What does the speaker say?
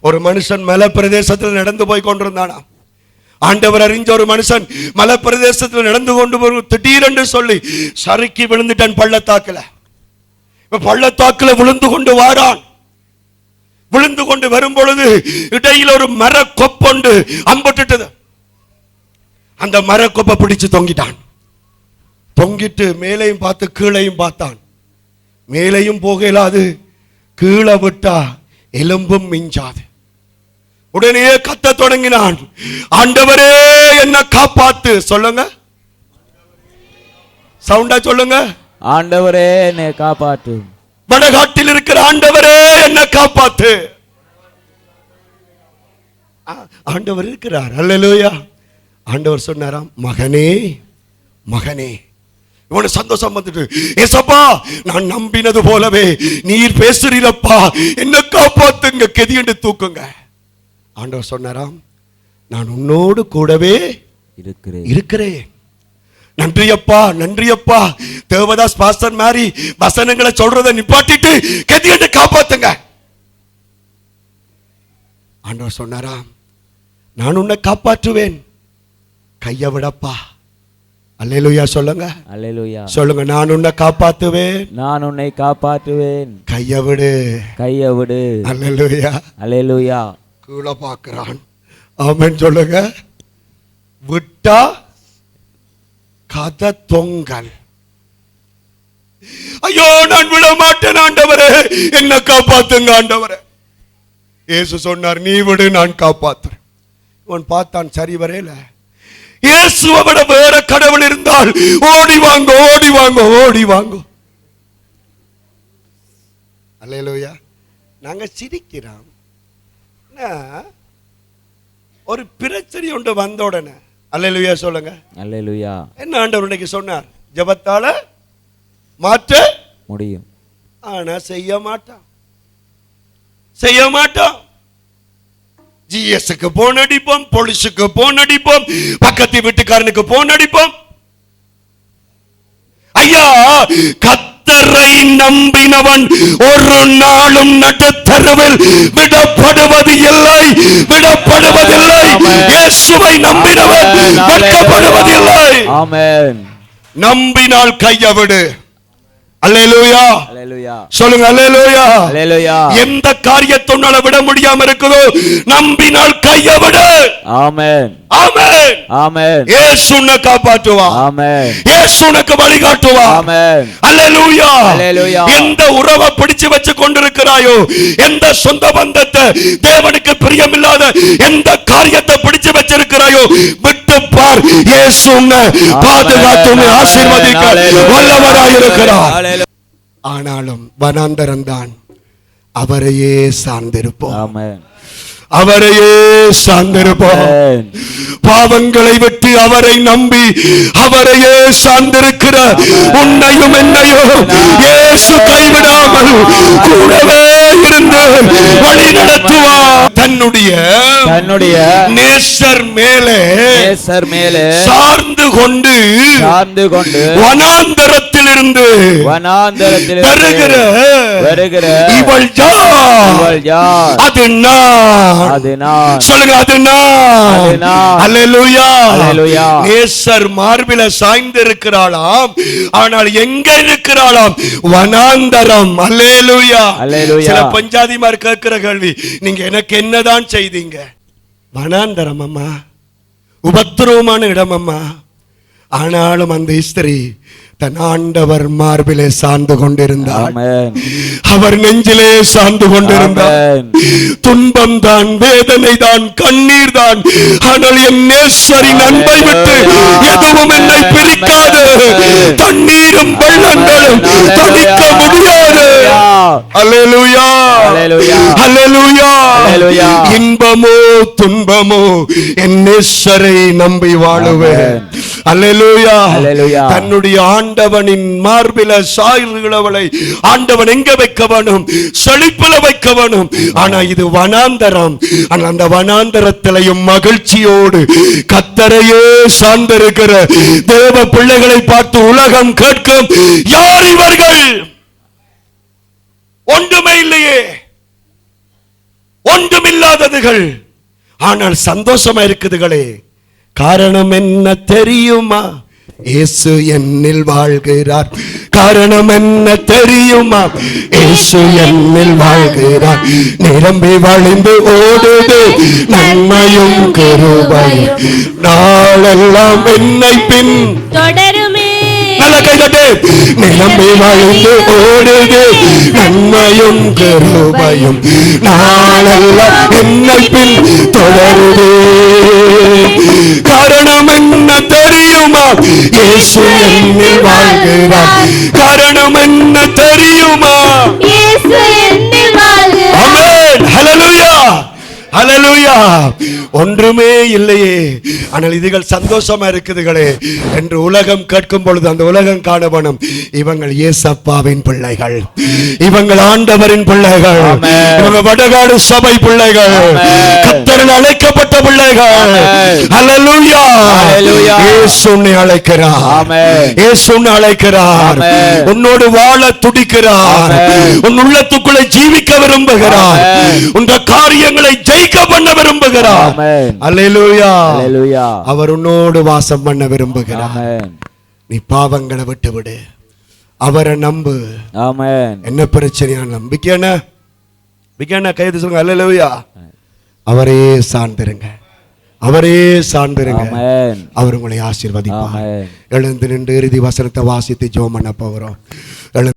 ஒரு மனுஷன் மலை பிரதேசத்தில் நடந்து போய் கொண்டிருந்தானா? ஆண்டவர் அறிஞ்ச ஒரு மனுஷன் மலை பிரதேசத்தில் நடந்து கொண்டு போய் திடீரென்று சொல்லி சறுக்கி விழுந்துட்டான் பள்ளத்தாக்குல. பள்ளத்தாக்கில் பள்ளத்தாக்குல விழுந்து கொண்டு வாரான். விழுந்து கொண்டு வரும் பொழுது இடையில் ஒரு மர கொப்பொண்டு அம்பட்டுட்டது. அந்த மர கொப்பை பிடிச்சு தொங்கிட்டான். தொங்கிட்டு மேலையும் பார்த்து கீழையும் பார்த்தான். மேலையும் போக இயலாது. கீழே விட்டா எலும்பும் மிஞ்சாது. உடனே கத்த தொடங்கினான். ஆண்டவரே என்ன காப்பாத்து. சொல்லுங்க. சவுண்டா சொல்லுங்க. ஆண்டவரே என்னை காப்பாற்றும் வடகாட்டில் இருக்கிற ஆண்டவரே என்ன காப்பாத்து. ஆண்டவர் இருக்கிறார். அல்லேலூயா. ஆண்டவர் சொன்னாராம் மகனே மகனே. இவனு சந்தோஷம் வந்துட்டு ஏசப்பா நான் நம்பினது போலவே நீர் பேசுறீரப்பா. என்ன காப்பாத்துங்க கெதியண்டு தூக்குங்க. ஆண்டவர் சொன்னாராம் நான் உன்னோடு கூடவே இருக்கிறேன். இருக்கிறேன். நன்றி அப்பா நன்றி அப்பா தேவதாஸ் பாஸ்டர் மாதிரி வசனங்களை சொல்றதை நிப்பாட்டிட்டு கெதியண்டு காப்பாத்துங்க. ஆண்டவர் சொன்னாரா நான் உன்னை காப்பாற்றுவேன். கைய விடப்பா. அல்லேலூயா சொல்லுங்க. அல்லேலூயா சொல்லுங்க நான் உன்னை காப்பாத்துவேன். நான் உன்னை காப்பாற்றுவேன். கைய விடு. கையை விடு. அல்லேலூயா அல்லேலூயா கீழே பார்க்கிறான். ஆமென் சொல்லுங்க. விட்டா கதை தொங்கல். ஐயோ நான் விட மாட்டேன் ஆண்டவரே. என்ன காப்பாத்துங்க ஆண்டவரே. இயேசு சொன்னார் நீ விடு நான் காப்பாத்துறேன். இவன் பார்த்தான் சரி வரையில. இயேசுவை விட வேற கடவுள் இருந்தால் ஓடி வாங்க ஓடி வாங்க ஓடி வாங்க. அல்லேலூயா. நாங்க சிரிக்கிறோம். ஒரு பிரச்சனை ஒன்று வந்த உடனே. அல்லேலூயா சொல்லுங்க. அல்லேலூயா. என்ன ஆண்டவர் இன்னைக்கு சொன்னார்? ஜெபத்தால மாற்ற முடியும். ஆனா செய்ய மாட்டான். செய்ய மாட்டான். ஜிஎஸ்க்கு போன் அடிப்போம் போலீஸுக்கு போன் அடிப்போம் பக்கத்து வீட்டுக்காரனுக்கு போன் அடிப்போம். ஐயா கத்தரை நம்பினவன் ஒரு நாளும் நடுத்தருவில் விடப்படுவது இல்லை விடப்படுவதில்லை. இயேசுவை நம்பினவன் வெட்கப்படுவதில்லை. ஆமென். நம்பினால் கைய விடு. அல்லேலூயா. சொல்லுங்க அல்லேலூயா அல்லேலூயா எந்த காரியத்தை உன்னால விட முடியாம இருக்குதோ நம்பினால் கைய விடு. ஆமென் ஆமென். ஆமென் இயேசு உன்னை காப்பாற்றுவா ஆமென் இயேசு உனக்கு வழிகாட்டுவா ஆமென் அல்லேலூயா அல்லேலூயா. எந்த உறவை பிடிச்சு வச்சு கொண்டிருக்கிறாயோ எந்த சொந்த பந்தத்தை தேவனுக்கு பிரியமில்லாத எந்த காரியத்தை பிடிச்சு வச்சிருக்கிறாயோ விட்டு பார். இயேசு உன்னை பாதுகாத்து உன்னை ஆசீர்வதிக்க வல்லவராயிருக்கிறார். ஆனாலும் வனாந்தரம்தான் அவரையே சார்ந்திருப்போம். அவரையே சார்ந்திருப்போம். பாவங்களை விட்டு அவரை நம்பி அவரையே சார்ந்திருக்கிற உன்னையும் என்னையும் இயேசு கைவிடாமல் கூடவே இருந்து வழி நடத்துவார் தன்னுடைய தன்னுடைய நேசர் மேலே நேசர் மேலே சார்ந்து கொண்டு சார்ந்து கொண்டு வனாந்தரத்தில் இருந்து வனாந்தரத்தில் வருகிற வருகிற இவள் யார்? அது நான். அது நான். சொல்லுங்க அது நான். அது நான். அல்லேலூயா. அல்லேலூயா. நேசர் மார்பில சாய்ந்து இருக்கிறாளாம் ஆனால் எங்க இருக்கிறாளாம்? வனாந்தரம். அல்லேலூயா. அல்லேலூயா. சில பஞ்சாதிமார் கேட்கிற கேள்வி நீங்க எனக்கு என்னதான் செய்தீங்க? வனாந்தரம் அம்மா. உபத்திரவமான இடம் அம்மா. ஆனாலும் அந்த ஸ்திரீ தன் ஆண்டவர் மார்பிலே சார்ந்து கொண்டிருந்தாள் ஆமென். அவர் நெஞ்சிலே சார்ந்து கொண்டிருந்தார். துன்பம் தான் வேதனை தான் கண்ணீர் தான். ஆனால் என் நேசரின் அன்பை விட்டு எதுவும் என்னை பிரிக்காது. தண்ணீரும் வெள்ளங்களும் தணிக்க முடியாது. இன்பமோ துன்பமோ என் நேசரை நம்பி வாழுவேன். அல்லேலூயா. தன்னுடைய ஆண்டவனின் மார்பில சாய்கிறவளை ஆண்டவன் எங்க வைக்க வேணும்? செழிப்புல வைக்க வேணும். ஆனா இது வனாந்தரம். ஆனா அந்த வனாந்தரத்திலையும் மகிழ்ச்சியோடு கத்தரையே சார்ந்திருக்கிற தேவ பிள்ளைகளை பார்த்து உலகம் கேட்கும். யார் இவர்கள்? ஒன்றுமே இல்லையே. ஒன்றுமில்ல முடியாததுகள் ஆனால் சந்தோஷமா இருக்குதுகளே. காரணம் என்ன தெரியுமா? இயேசு என்னில் வாழ்கிறார். காரணம் என்ன தெரியுமா? இயேசு என்னில் வாழ்கிறார். நிரம்பி வழிந்து ஓடுது நன்மையும் கருபையும். நாளெல்லாம் என்னை பின் தொடருமே. நல்ல கை தட்டு நிரம்பி வழிந்து ஓடுது நன்மையும் கருபையும் நாளெல்லாம் என்னை பின் தொடருது காரணம் என்ன தெரியுமா இயேசு என்னில் வாழ்கிறார் காரணம் என்ன தெரியுமா இயேசு என்னில் வாழ்கிறார் ஆமென் ஹalleluya ஹalleluya ஒன்றுமே இல்லையே. ஆனால் இதுகள் சந்தோஷமா இருக்குதுகளே. என்று உலகம் கேட்கும் பொழுது அந்த உலகம் காணவனும் இவங்கள் இயேசப்பாவின் பிள்ளைகள். இவங்கள் ஆண்டவரின் பிள்ளைகள். இவங்க வடகாடு சபை பிள்ளைகள். கத்தரில் அழைக்கப்பட்ட பிள்ளைகள். இயேசு உன்னை அழைக்கிறார். உன்னை அழைக்கிறார். உன்னோடு வாழ துடிக்கிறார். உன் உள்ளத்துக்குள்ளே ஜீவிக்க விரும்புகிறார். உங்க காரியங்களை ஜெயிக்க பண்ண விரும்புகிறார். அல்லேலூயா. ஹalleluya அவர் உன்னோடு வாசம் பண்ண விரும்புகிறார். நீ பாவங்களை விட்டு விடு அவரை நம்பு. ஆமென். என்ன பிரச்சனையா? நம்பிக்கையான நம்பிக்கையான கைது சொல்லுங்க. அல்லேலூயா. அவரே சார்ந்திருங்க. அவரே சார்ந்திருங்க. அவர் உங்களை ஆசீர்வதிப்பார். எழுந்து நின்று இறுதி வசனத்தை வாசித்து ஜெபம் பண்ண போகிறோம். எழுந்து